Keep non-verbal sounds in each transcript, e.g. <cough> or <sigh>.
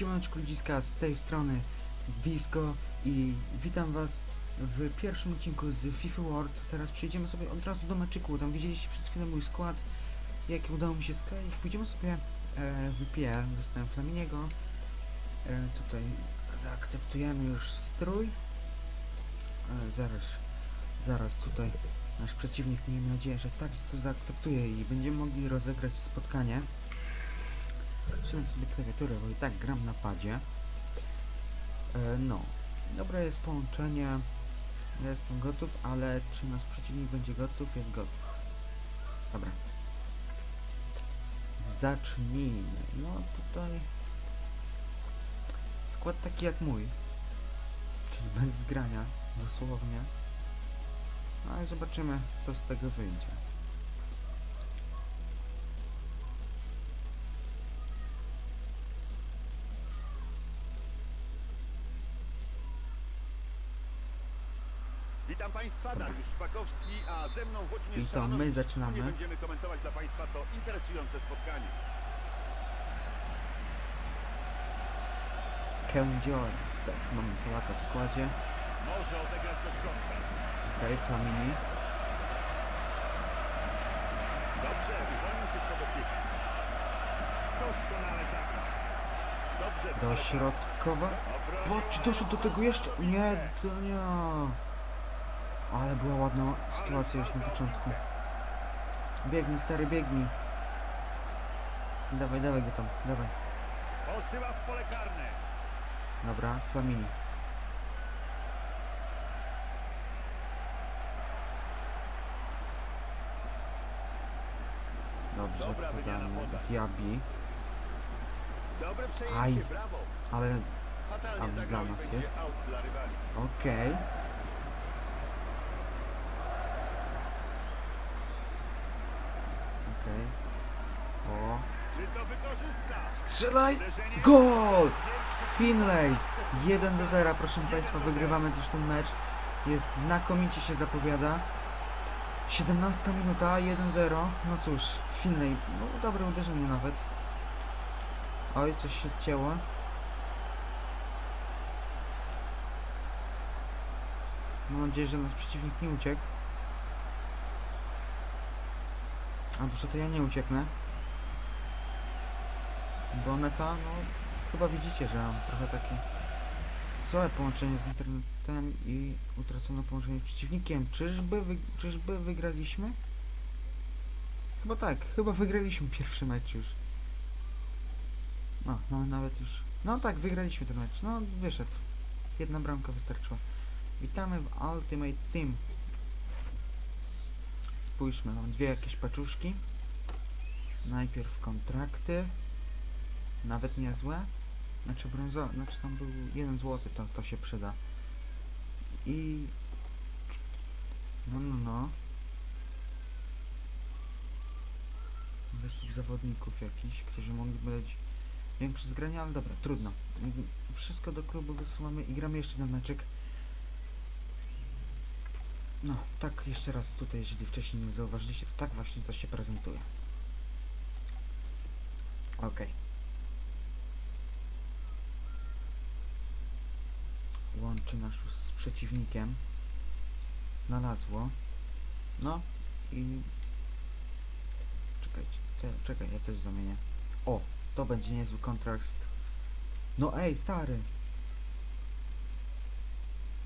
Siemaneczko ludziska, z tej strony Disco i witam was w pierwszym odcinku z FIFA World. Teraz przejdziemy sobie od razu do meczyku, tam widzieliście przez chwilę mój skład, jaki udało mi się skleić. Pójdziemy sobie e, w PL, dostałem Flaminiego. E, tutaj zaakceptujemy już strój. E, zaraz, zaraz tutaj nasz przeciwnik, miejmy nadzieję, że tak to zaakceptuje i będziemy mogli rozegrać spotkanie. Trzymam sobie klawiaturę, bo i tak gram na padzie. E, no, dobre jest połączenie. Ja jestem gotów, ale czy nasz przeciwnik będzie gotów? Jest gotów. Dobra. Zacznijmy. No tutaj skład taki jak mój. Czyli bez zgrania, dosłownie. No i zobaczymy, co z tego wyjdzie. Witam Państwa, Dariusz Szpakowski, a ze mną Włodzimierz I to my zaczynamy. Wspólnie będziemy komentować dla Państwa to interesujące spotkanie. Kędzior. Tak, mamy Polaka w składzie. Może odegrać do środka. Okej, Flamini. Dobrze, uwolnił się spod opieki. Doskonale zagrał. Dobrze. Do środkowa. Obronił. Patrz, doszedł do tego jeszcze. Nie, to nie. Ale była ładna sytuacja już na początku. Biegnij, stary, biegnij. Dawaj, dawaj go tam, dawaj. Posyła w pole karne. Dobra, Flamini. Dobrze, podamy przejęcie, Aj. ale A dla nas jest? out dla okej. O. Strzelaj! Gol! Finlay! 1 do 0, proszę Państwa, wygrywamy też ten mecz. Jest znakomicie się zapowiada. 17 minuta, 1-0. No cóż, Finlay, no dobre uderzenie nawet. Oj, coś się zcięło. Mam nadzieję, że nasz przeciwnik nie uciekł. Albo że to ja nie ucieknę. Bo neta, no chyba widzicie, że mam trochę takie słabe połączenie z internetem i utracone połączenie z przeciwnikiem. Czyżby, wy, czyżby wygraliśmy? Chyba tak, chyba wygraliśmy <laughs> pierwszy mecz już. No, mamy nawet już... No tak, wygraliśmy ten mecz. No, wyszedł. Jedna bramka wystarczyła. Witamy w Ultimate Team. Spójrzmy, mam dwie jakieś paczuszki. Najpierw kontrakty. Nawet niezłe. Znaczy brązowy, znaczy tam był jeden złoty, to, to się przyda. I... No, no, no. Wysób zawodników jakichś, którzy mogliby być większe zgrania, ale dobra, trudno. Wszystko do klubu wysyłamy i gramy jeszcze ten meczek. No, tak jeszcze raz tutaj, jeżeli wcześniej nie zauważyliście, to tak właśnie to się prezentuje. Okej. Łączy nas już z przeciwnikiem. Znalazło. No i... Czekajcie, te, czekaj, ja też zamienię. O, to będzie niezły kontrakt. No ej, stary!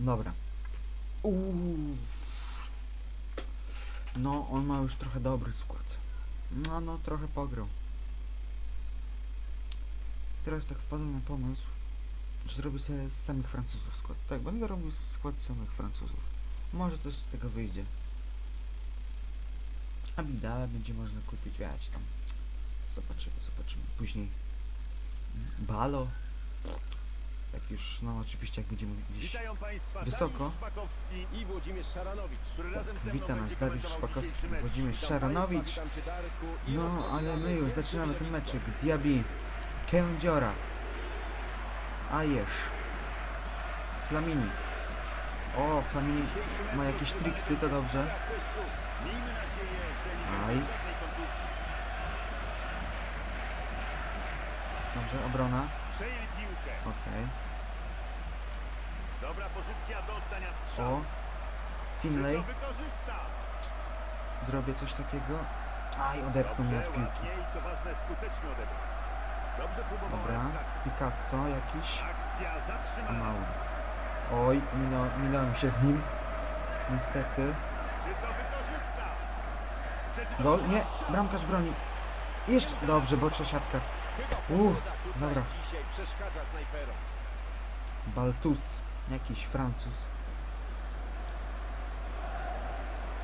Dobra. Uuu. No, on ma już trochę dobry skład. No, no, trochę pograł. Teraz tak wpadłem na pomysł, że zrobię sobie z samych Francuzów skład. Tak, będę robił skład samych Francuzów. Może coś z tego wyjdzie. A Bidala będzie można kupić, wiecie tam. Zobaczymy, zobaczymy. Później Balo. Już, no oczywiście jak będziemy gdzieś... Witają Państwa Wysoko. Dariusz Szpakowski i Włodzimierz Szaranowicz. który razem ze mną Witam będzie nas Dariusz komentował Szpakowski, dzisiejszy mecz. Włodzimierz Witam Szaranowicz. Państwa, witam Cię, Darku, i No, rozpoczynamy ale my już zaczynamy ten meczek. Diaby, Kędziora, Ajesz, Flamini. O, Flamini ma jakieś triksy, to dobrze. Miejmy nadzieję, że nie Aj. będzie żadnej kontuzji. Dobrze, obrona. Przejęli piłkę. Okej. Dobra pozycja do oddania O. strzału. Czy Finlay. wykorzysta? Zrobię coś takiego. Aj, odepchnął mnie od piłki. ładnie i co ważne, skutecznie odebrał. Dobrze próbował Dobra. Picasso jakiś. Akcja zatrzymana. Mały. Oj, minął, minąłem się z nim. Niestety. Czy to wykorzysta? Gol? Zdecydowanie Nie, bramkarz broni. Jeszcze, dobrze, boczna siatka. Chyba U, pogoda tutaj dobra. dzisiaj przeszkadza snajperom. Baltus, jakiś Francuz.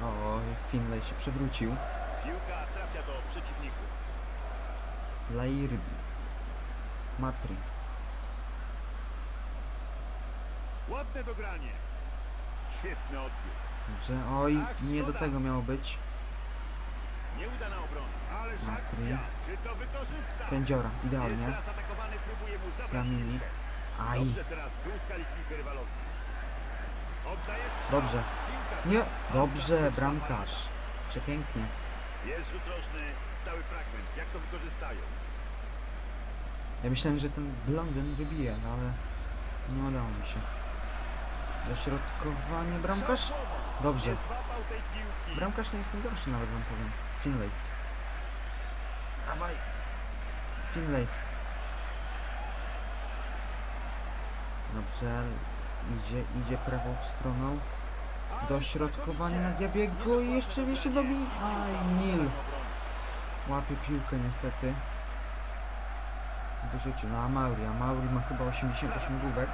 O, Finlay się przewrócił. Piłka trafia do przeciwników. Lairbi. Matri. Ładne dogranie. Świetny odbiór. Dobrze, oj, nie do tego miało być. Nieudana obrona. Ależ Matry. akcja. Czy to wykorzysta? Kędziora, idealnie. teraz Aj, Dobrze teraz wyłuskali piłkę rywalowi. Oddaje strzał. dobrze. Piłka Nie, dobrze, bramkarz. Przepięknie. Jest rzut rożny, stały fragment. Jak to wykorzystają? Ja myślałem, że ten blondyn wybije, no ale nie udało mi się. Dośrodkowanie bramkarz? Dobrze. Nie złapał tej piłki. Bramkarz nie jest najgorszy nawet wam powiem. Finlay. Dawaj. Finlay. Dobrze. Idzie, idzie prawą stroną. Dośrodkowanie na Diabiego i jeszcze, jeszcze dobi. Aj, Nil. Łapie piłkę niestety. Wyrzucił. No a Mauri, a Mauri ma chyba 88 główek.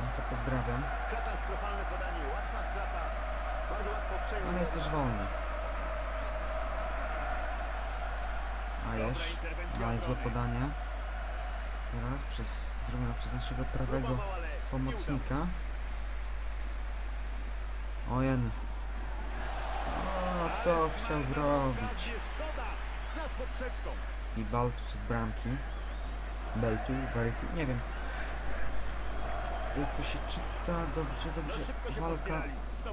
No to pozdrawiam. Katastrofalne podanie, łatwa strata. Bardzo łatwo przejął. Ale jest też wolny. A interwencja A jest złe obrony. podanie. Teraz przez, zrobione przez naszego prawego pomocnika. Ojen. O, co chciał zrobić? I Baltus od bramki. Beltu, Beltu, nie wiem. Jak to się czyta? Dobrze, No dobrze. Walka.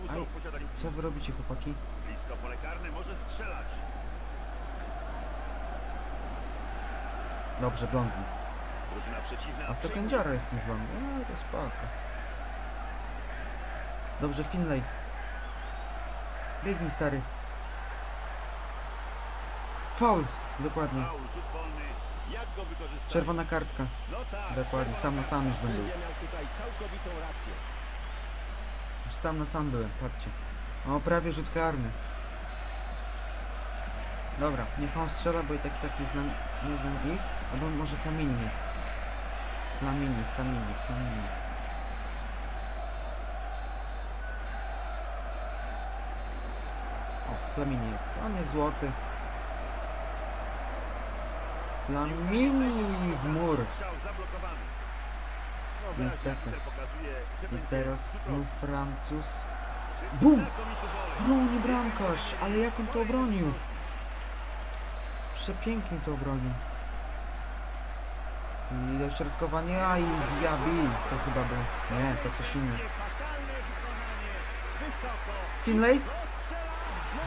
Aj, Co wy robicie chłopaki? Blisko pole karne, może strzelać. Dobrze, blondyn. A to kędziara jest tym blondyn. No to spoko. Dobrze, Finlay. Biegnij stary. Faul. Dokładnie. Czerwona kartka. No tak. Dokładnie, sam na sam już rację. Już sam na sam byłem, patrzcie. O, prawie rzut karny. Dobra, niech on strzela, bo i tak i tak nie znam, nie znam ich. Albo może Flamini. Flamini, Flamini, Flamini. O, Flamini jest. On jest złoty. Flamini w mur. Niestety. I teraz znów. Francuz. Bum! Broni bramkarz, ale jak on to obronił? Przepięknie to obronił. I dośrodkowanie, a i Diaby, to chyba był. Nie, to coś inny. Finlay?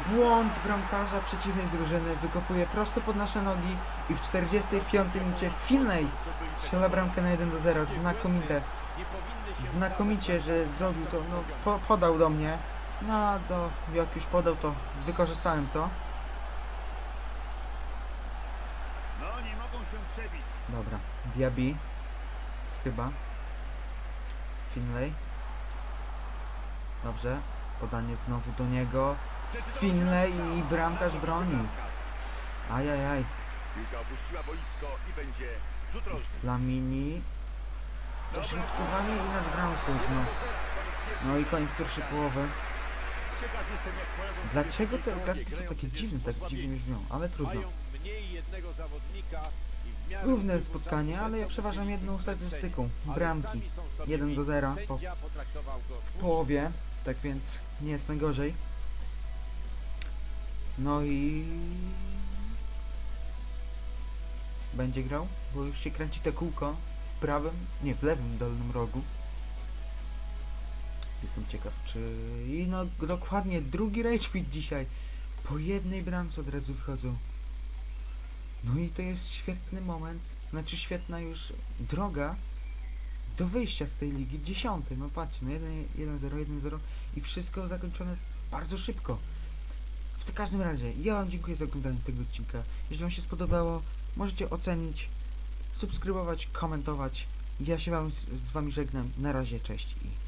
Błąd bramkarza przeciwnej drużyny, wykopuje prosto pod nasze nogi i w 45 minucie Finlay strzela bramkę na 1 do 0. Znakomite, znakomicie, że zrobił to, no po, podał do mnie. No do, jak już podał to wykorzystałem to. No. Dobra, Diaby. Chyba. Finlay. Dobrze. Podanie znowu do niego. Finlay i bramkarz broni. Ajajaj. Piłka opuściła boisko i będzie rzut rożny. Lamini. Dośrodkowanie i nad bramką. No. no i koniec pierwszej połowy. Dlaczego te okazki są takie dziwne, tak dziwnie brzmią, ale trudno. Równe spotkanie, ale ja przeważam jedną statystyką. Bramki. sami są stabilni. 1 do 0 po w połowie, tak więc nie jest najgorzej. No i będzie grał, bo już się kręci te kółko w prawym, nie w lewym dolnym rogu. Jestem ciekaw, czy... I no dokładnie, drugi rage dzisiaj. Po jednej bramce od razu wchodzą. No i to jest świetny moment, Znaczy świetna już droga do wyjścia z tej ligi dziesiątej. No patrzcie, no 1-0, 1-0 i wszystko zakończone bardzo szybko. W każdym razie, ja Wam dziękuję za oglądanie tego odcinka. Jeśli Wam się spodobało, możecie ocenić, subskrybować, komentować. Ja się Wam z, z Wami żegnam. Na razie, cześć i